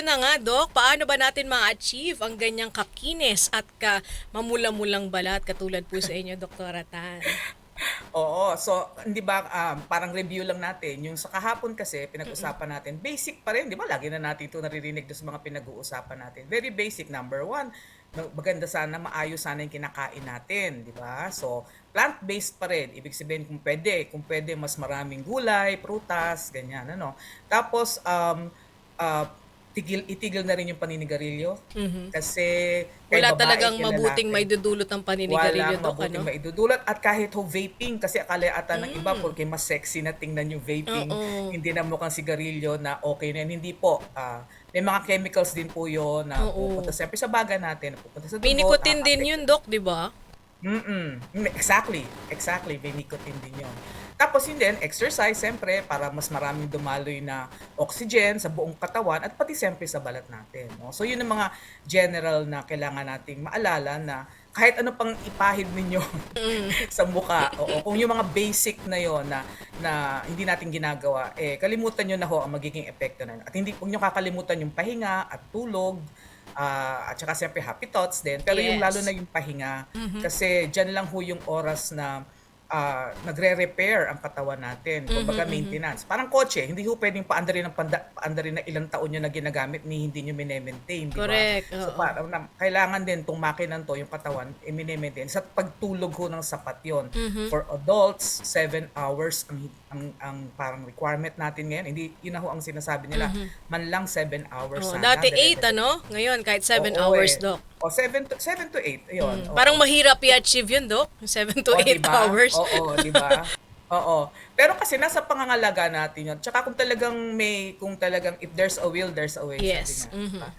yun na nga, Doc. Paano ba natin ma-achieve ang ganyang kakinis at ka mamula-mulang balat katulad po sa inyo, Dr. Tan? Oo, so hindi ba um, parang review lang natin. Yung sa kahapon kasi pinag-usapan natin, basic pa rin, di ba? Lagi na natin ito naririnig doon sa mga pinag-uusapan natin. Very basic. Number one, mag- maganda sana, maayos sana yung kinakain natin, di ba? So, plant-based pa rin. Ibig sabihin kung pwede, kung pwede mas maraming gulay, prutas, ganyan, ano. Tapos, um, uh, tigil, itigil na rin yung paninigarilyo. Kasi, kay Wala babae, talagang mabuting lalaki. may dudulot ng paninigarilyo, Walang Doc, mabuting ano? maidudulot. At kahit ho vaping, kasi akala ata ng iba porque mas sexy na tingnan yung vaping, Mm. Oo. hindi na mukhang sigarilyo na okay na. Hindi po. Ah, may mga chemicals din po yun na Oo. pupunta siyempre sa baga natin, pupunta sa dugo. May nicotine din yun, Doc, di ba? Mm-mm. Exactly. Exactly. May nicotine din yun. Tapos yun din, exercise, siyempre, para mas maraming dumaloy na oxygen sa buong katawan at pati siyempre sa balat natin. No? So yun ang mga general na kailangan nating maalala na kahit ano pang ipahid ninyo sa muka, oo, kung yung mga basic na yon na, na hindi natin ginagawa, eh, kalimutan nyo na ho ang magiging epekto na yun. At hindi, huwag nyo kakalimutan yung pahinga at tulog, ah, at saka siyempre happy thoughts din. Pero yung Yes. lalo na yung pahinga, kasi dyan lang ho yung oras na ah, nagre-repair ang katawan natin. Kumbaga maintenance. Parang kotse, hindi ho pwedeng paandarin ng panda, paandarin na ilang taon nyo na ginagamit ni hindi nyo minemaintain? Correct, So oo. parang na, kailangan din tong makinan to, yung katawan, i maintain Sa pagtulog ho ng sapat yon Mm-hmm. For adults, 7 hours ang, ang, ang parang requirement natin ngayon. Hindi, yun ho ang sinasabi nila. Man lang 7 hours Mm-hmm. Oh, sana. dati Dire- 8, ano? Ngayon, kahit 7 Oo, hours, eh. Doc. O, 7 to, 7 to 8. Ayun. oo. Parang mahirap i-achieve yun, Doc. 7 to O, 8 diba? hours. Oo, di ba? Oo. Pero kasi nasa pangangalaga natin yun. Tsaka kung talagang may, kung talagang, if there's a will, there's a way. Yes. Diba?